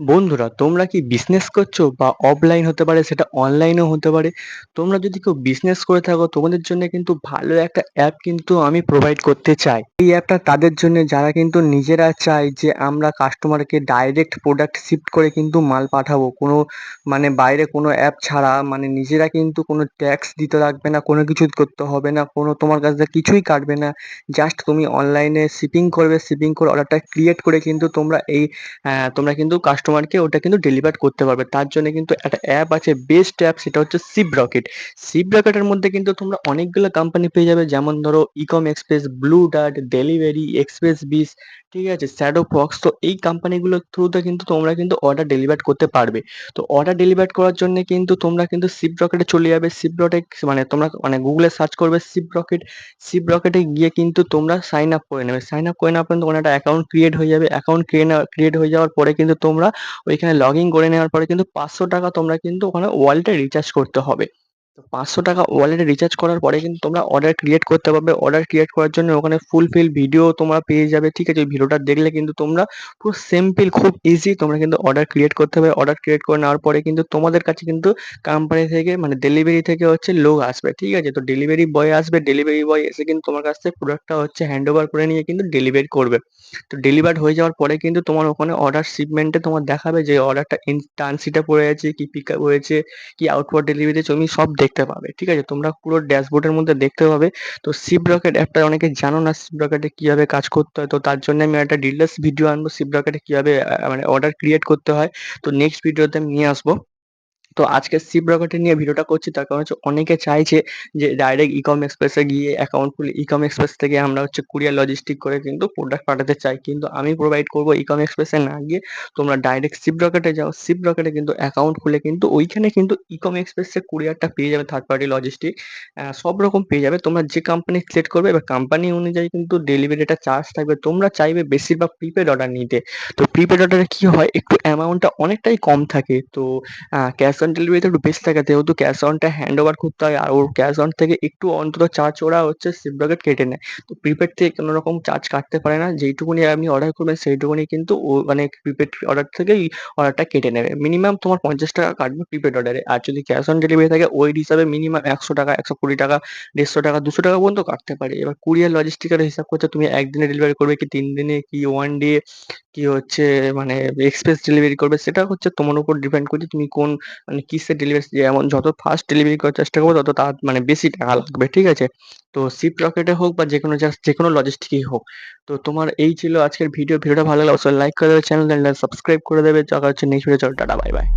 বন্ধুরা, তোমরা কি বিজনেস করছ বা অফলাইন হতে পারে, সেটা অনলাইনও হতে পারে? তোমরা যদি কেউ বিজনেস করে থাকো, তোমাদের জন্য কিন্তু ভালো একটা অ্যাপ কিন্তু আমি প্রোভাইড করতে চাই। এই অ্যাপটা তাদের জন্য, যারা কিন্তু নিজেরা চায় যে আমরা কাস্টমারকে ডাইরেক্ট প্রোডাক্ট শিফট করে কিন্তু মাল পাঠাবো। কোনো মানে বাইরে কোনো অ্যাপ ছাড়া মানে নিজেরা কিন্তু কোনো ট্যাক্স দিতে লাগবে না, কোনো কিছু করতে হবে না, কোনো তোমার কাছ কিছুই কাটবে না। জাস্ট তুমি অনলাইনে শিপিং করবে শিপিং করে অর্ডারটা ক্রিয়েট করে কিন্তু তোমরা এই তোমরা কিন্তু কাস্টমারকে ওটা কিন্তু ডেলিভার করতে পারবে। তার জন্য কিন্তু একটা অ্যাপ আছে বেস্ট অ্যাপ সেটা হচ্ছে শিপ রকেট শিপ রকেটের মধ্যে কিন্তু তোমরা অনেকগুলো কোম্পানি পেয়ে যাবে, যেমন ধরো Ecom Express Blue Dart Delhivery Xpressbees ঠিক আছে শ্যাডো ফক্স তো এই কোম্পানিগুলোর থ্রুতে কিন্তু তোমরা কিন্তু অর্ডার ডেলিভার করতে পারবে। তো অর্ডার ডেলিভার করার জন্য কিন্তু তোমরা কিন্তু শিপ রকেটে চলে যাবে। শিপ রকেট মানে তোমরা মানে গুগলে সার্চ করবে শিপ রকেট শিপ রকেটে গিয়ে কিন্তু তোমরা সাইন আপ করে নেবে। সাইন আপ করে নেওয়ার পর তোমার একটা অ্যাকাউন্ট ক্রিয়েট হয়ে যাবে। অ্যাকাউন্ট ক্রিয়েট হয়ে যাওয়ার পরে কিন্তু তোমরা ওইখানে লগ ইন করে নেওয়ার পরে কিন্তু পাঁচশো টাকা তোমরা কিন্তু ওখানে ওয়ালেটে রিচার্জ করতে হবে। তো পাঁচশো টাকা ওয়ালেটে রিচার্জ করার পরে কিন্তু তোমরা অর্ডার ক্রিয়েট করতে পারবে। অর্ডার ক্রিয়েট করার জন্য ওখানে ফুলফিল ভিডিও তোমরা পেয়ে যাবে, ঠিক আছে? ওই ভিডিওটা দেখলে কিন্তু তোমরা খুব সিম্পল খুব ইজি তোমরা কিন্তু অর্ডার ক্রিয়েট করতে হবে অর্ডার ক্রিয়েট করে নেওয়ার পরে কিন্তু তোমাদের কাছে কিন্তু কোম্পানি থেকে মানে ডেলিভারি থেকে হচ্ছে লোক আসবে, ঠিক আছে? তো ডেলিভারি বয় আসবে ডেলিভারি বয় এসে কিন্তু তোমার কাছ থেকে প্রোডাক্টটা হচ্ছে হ্যান্ড ওভার করে নিয়ে কিন্তু ডেলিভারি করবে। তো ডেলিভার্ড হয়ে যাওয়ার পরে কিন্তু তোমার ওখানে অর্ডার শিপমেন্টে তোমার দেখাবে যে অর্ডারটা ইন ট্রানজিটে পড়ে আছে, কি পিক আপ হয়েছে, কি আউটওয়ার্ড ডেলিভারি তুমি সব দেখতে পাবে, ঠিক আছে? তোমরা পুরো ড্যাশবোর্ডের মধ্যে দেখতে পাবে। তো সিপ রকেট অ্যাপটা অনেকে জানো না সিপ রকেটে কীভাবে কাজ করতে হয়? তো তার জন্য আমি একটা ডিটেলস ভিডিও আনব সিপ রকেটে কীভাবে মানে অর্ডার ক্রিয়েট করতে হয়। তো নেক্সট ভিডিওতে আমি নিয়ে আসব। তো আজকে শিপ রকেট নিয়ে ভিডিওটা করছি, তার কারণ হচ্ছে অনেকে চাইছে যে ডাইরেক্ট ইকম এক্সপ্রেসে গিয়ে অ্যাকাউন্ট খুলে ইকম এক্সপ্রেস থেকে আমরা হচ্ছে কুরিয়ার লজিস্টিক করে কিন্তু প্রোডাক্ট পাঠাতে চাই। কিন্তু আমি প্রোভাইড করব ইকম এক্সপ্রেসে না গিয়ে তোমরা ডাইরেক্ট শিপ রকেটে যাও শিপ রকেটে কিন্তু অ্যাকাউন্ট খুলে কিন্তু ওইখানে কিন্তু ইকম এক্সপ্রেসে কুরিয়ারটা পেয়ে যাবে থার্ড পার্টি লজিস্টিক সব রকম পেয়ে যাবে। তোমরা যে কোম্পানি সিলেক্ট করবে, এবার কোম্পানি অনুযায়ী কিন্তু ডেলিভারিটা চার্জ থাকবে। তোমরা চাইবে বেশিরভাগ প্রিপেড অর্ডার নিতে। তো প্রিপেড অর্ডারে কি হয়? একটু অ্যামাউন্টটা অনেকটাই কম থাকে। তো ক্যাশ অন ডেলিভারিতে একটু বেশি থাকে। যেহেতু ক্যাশ অনটা হ্যান্ড ওভার করতে হয়, আর ওর ক্যাশ অন থেকে একটু অন্তত চার্জ ওরা হচ্ছে শিপ রকেট কেটে নেয়। তো প্রিপেড থেকে কোনো রকম চার্জ কাটতে পারে না। যেইটুকুনি আপনি অর্ডার করবেন সেইটুকুনি কিন্তু ও মানে প্রিপেড অর্ডার থেকেই অর্ডারটা কেটে নেবে। মিনিমাম তোমার পঞ্চাশ টাকা কাটবে প্রিপেড অর্ডারে আর যদি ক্যাশ অন ডেলিভারি থাকে, ওই হিসাবে মিনিমাম একশো টাকা, একশো কুড়ি টাকা, দেড়শো টাকা, দুশো টাকা পর্যন্ত কাটতে পারে। এবার কুরিয়ার লজিস্টিকের হিসাব করছে তুমি একদিনে ডেলিভারি করবে কি তিন দিনে কি ওয়ান ডে কি হচ্ছে মানে এক্সপ্রেস ডেলিভারি করবে, সেটা হচ্ছে তোমার উপর ডিপেন্ড করছে তুমি কোন মানে কিসের ডেলিভারি যেমন যত ফাস্ট ডেলিভারি করার চেষ্টা করবে, তত তার মানে বেশি টাকা লাগবে, ঠিক আছে? তো শিপ রকেটে হোক বা যে কোনো জাস্ট যে কোনো লজিস্টিকই হোক, তো তোমার এই ছিল আজকের ভিডিও ভিডিওটা ভালো লাগলে অবশ্যই লাইক করে দেবে চ্যানেল সাবস্ক্রাইব করে দেবে, দেখা হচ্ছে নেক্সট ভিডিও চলো টাটা বাই বাই